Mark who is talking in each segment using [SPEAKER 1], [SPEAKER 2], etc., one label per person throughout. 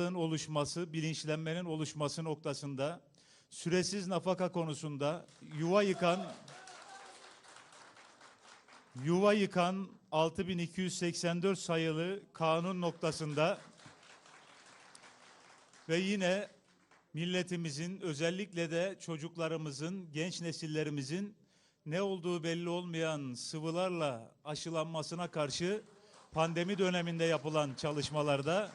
[SPEAKER 1] oluşması, bilinçlenmenin oluşması noktasında süresiz nafaka konusunda yuva yıkan yuva yıkan 6284 sayılı kanun noktasında ve yine milletimizin özellikle de çocuklarımızın, genç nesillerimizin ne olduğu belli olmayan sıvılarla aşılanmasına karşı pandemi döneminde yapılan çalışmalarda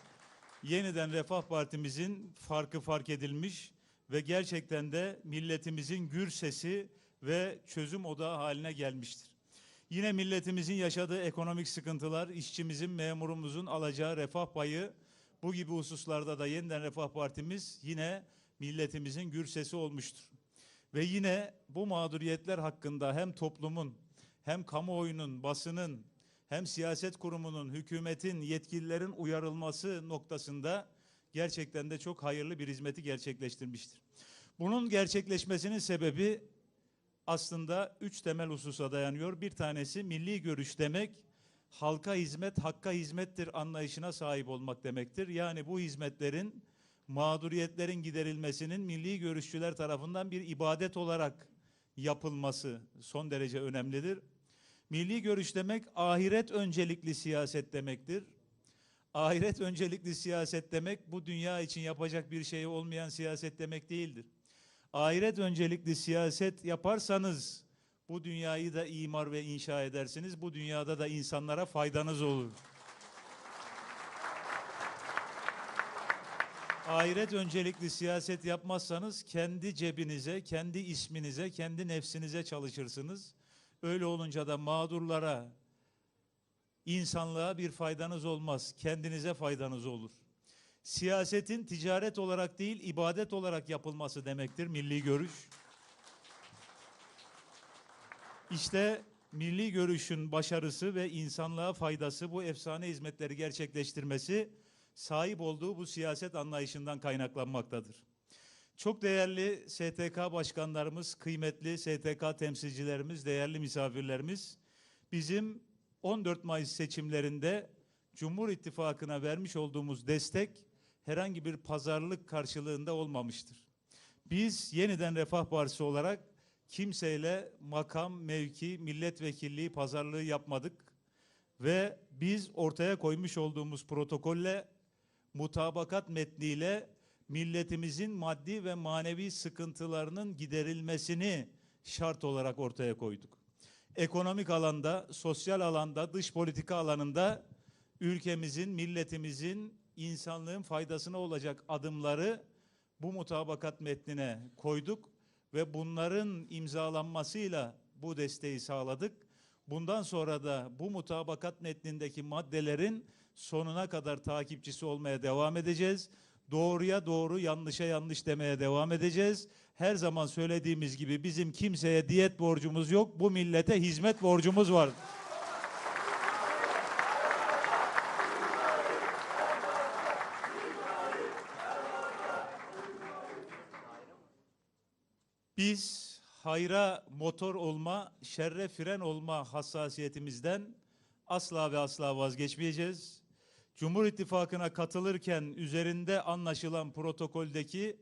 [SPEAKER 1] yeniden Refah Partimizin farkı fark edilmiş ve gerçekten de milletimizin gür sesi ve çözüm odağı haline gelmiştir. Yine milletimizin yaşadığı ekonomik sıkıntılar, işçimizin, memurumuzun alacağı refah payı bu gibi hususlarda da yeniden Refah Partimiz yine milletimizin gür sesi olmuştur. Ve yine bu mağduriyetler hakkında hem toplumun hem kamuoyunun, basının hem siyaset kurumunun, hükümetin, yetkililerin uyarılması noktasında gerçekten de çok hayırlı bir hizmeti gerçekleştirmiştir. Bunun gerçekleşmesinin sebebi aslında üç temel hususa dayanıyor. Bir tanesi milli görüş demek, halka hizmet, hakka hizmettir anlayışına sahip olmak demektir. Yani bu hizmetlerin, mağduriyetlerin giderilmesinin milli görüşçüler tarafından bir ibadet olarak yapılması son derece önemlidir. Milli görüş demek ahiret öncelikli siyaset demektir. Ahiret öncelikli siyaset demek bu dünya için yapacak bir şey olmayan siyaset demek değildir. Ahiret öncelikli siyaset yaparsanız bu dünyayı da imar ve inşa edersiniz. Bu dünyada da insanlara faydanız olur. Ahiret öncelikli siyaset yapmazsanız kendi cebinize, kendi isminize, kendi nefsinize çalışırsınız. Öyle olunca da mağdurlara, insanlığa bir faydanız olmaz. Kendinize faydanız olur. Siyasetin ticaret olarak değil, ibadet olarak yapılması demektir milli görüş. İşte milli görüşün başarısı ve insanlığa faydası bu efsane hizmetleri gerçekleştirmesi sahip olduğu bu siyaset anlayışından kaynaklanmaktadır. Çok değerli STK başkanlarımız, kıymetli STK temsilcilerimiz, değerli misafirlerimiz bizim 14 Mayıs seçimlerinde Cumhur İttifakı'na vermiş olduğumuz destek herhangi bir pazarlık karşılığında olmamıştır. Biz yeniden Refah Partisi olarak kimseyle makam, mevki, milletvekilliği pazarlığı yapmadık ve biz ortaya koymuş olduğumuz protokolle mutabakat metniyle milletimizin maddi ve manevi sıkıntılarının giderilmesini şart olarak ortaya koyduk. Ekonomik alanda, sosyal alanda, dış politika alanında ülkemizin, milletimizin, insanlığın faydasına olacak adımları bu mutabakat metnine koyduk ve bunların imzalanmasıyla bu desteği sağladık. Bundan sonra da bu mutabakat metnindeki maddelerin sonuna kadar takipçisi olmaya devam edeceğiz. Doğruya doğru, yanlışa yanlış demeye devam edeceğiz. Her zaman söylediğimiz gibi bizim kimseye diyet borcumuz yok. Bu millete hizmet borcumuz var. Biz hayra motor olma, şerre fren olma hassasiyetimizden asla ve asla vazgeçmeyeceğiz. Cumhur İttifakı'na katılırken üzerinde anlaşılan protokoldeki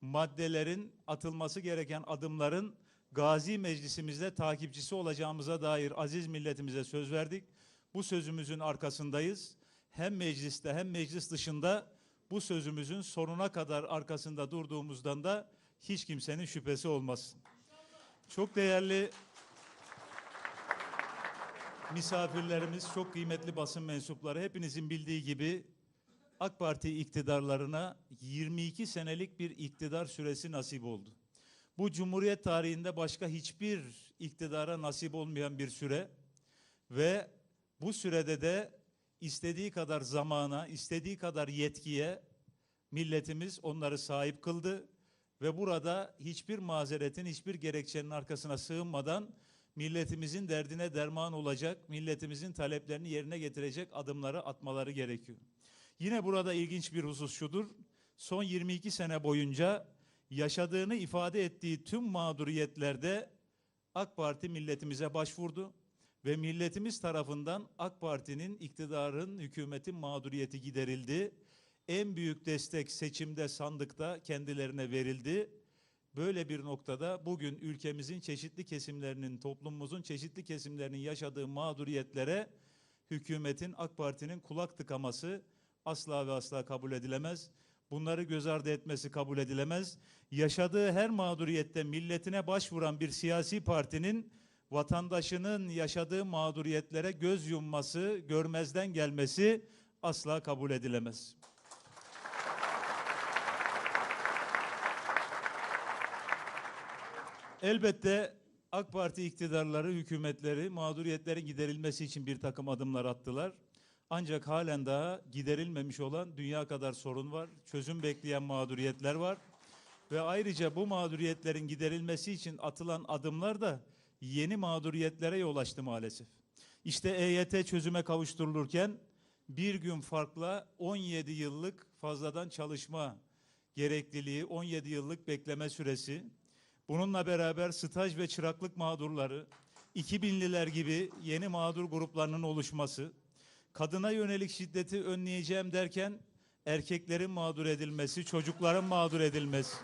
[SPEAKER 1] maddelerin atılması gereken adımların Gazi Meclisimizde takipçisi olacağımıza dair aziz milletimize söz verdik. Bu sözümüzün arkasındayız. Hem mecliste hem meclis dışında bu sözümüzün sonuna kadar arkasında durduğumuzdan da hiç kimsenin şüphesi olmasın. Çok değerli misafirlerimiz, çok kıymetli basın mensupları hepinizin bildiği gibi AK Parti iktidarlarına 22 senelik bir iktidar süresi nasip oldu. Bu Cumhuriyet tarihinde başka hiçbir iktidara nasip olmayan bir süre ve bu sürede de istediği kadar zamana, istediği kadar yetkiye milletimiz onları sahip kıldı ve burada hiçbir mazeretin, hiçbir gerekçenin arkasına sığınmadan milletimizin derdine derman olacak, milletimizin taleplerini yerine getirecek adımları atmaları gerekiyor. Yine burada ilginç bir husus şudur. Son 22 sene boyunca yaşadığını ifade ettiği tüm mağduriyetlerde AK Parti milletimize başvurdu ve milletimiz tarafından AK Parti'nin iktidarın, hükümetin mağduriyeti giderildi. en büyük destek seçimde sandıkta kendilerine verildi. Böyle bir noktada bugün ülkemizin çeşitli kesimlerinin, toplumumuzun çeşitli kesimlerinin yaşadığı mağduriyetlere hükümetin, AK Parti'nin kulak tıkaması asla ve asla kabul edilemez. Bunları göz ardı etmesi kabul edilemez. Yaşadığı her mağduriyette milletine başvuran bir siyasi partinin vatandaşının yaşadığı mağduriyetlere göz yumması, görmezden gelmesi asla kabul edilemez. Elbette AK Parti iktidarları, hükümetleri mağduriyetlerin giderilmesi için bir takım adımlar attılar. Ancak halen daha giderilmemiş olan dünya kadar sorun var. Çözüm bekleyen mağduriyetler var. Ve ayrıca bu mağduriyetlerin giderilmesi için atılan adımlar da yeni mağduriyetlere yol açtı maalesef. İşte EYT çözüme kavuşturulurken bir gün farkla 17 yıllık fazladan çalışma gerekliliği, 17 yıllık bekleme süresi, bununla beraber staj ve çıraklık mağdurları, 2000'liler gibi yeni mağdur gruplarının oluşması, kadına yönelik şiddeti önleyeceğim derken erkeklerin mağdur edilmesi, çocukların mağdur edilmesi.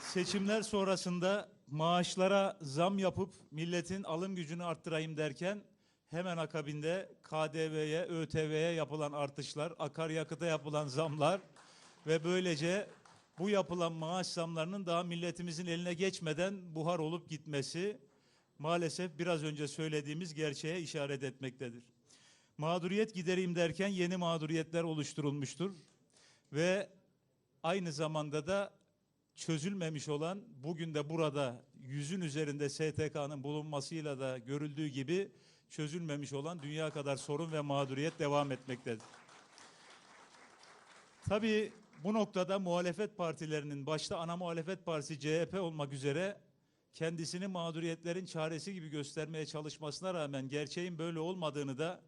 [SPEAKER 1] Seçimler sonrasında maaşlara zam yapıp milletin alım gücünü arttırayım derken hemen akabinde KDV'ye, ÖTV'ye yapılan artışlar, akaryakıta yapılan zamlar ve böylece bu yapılan maaş zamlarının daha milletimizin eline geçmeden buhar olup gitmesi maalesef biraz önce söylediğimiz gerçeğe işaret etmektedir. Mağduriyet gidereyim derken yeni mağduriyetler oluşturulmuştur ve aynı zamanda da çözülmemiş olan bugün de burada yüzün üzerinde STK'nın bulunmasıyla da görüldüğü gibi çözülmemiş olan dünya kadar sorun ve mağduriyet devam etmektedir. Tabii bu noktada muhalefet partilerinin başta ana muhalefet partisi CHP olmak üzere kendisini mağduriyetlerin çaresi gibi göstermeye çalışmasına rağmen gerçeğin böyle olmadığını da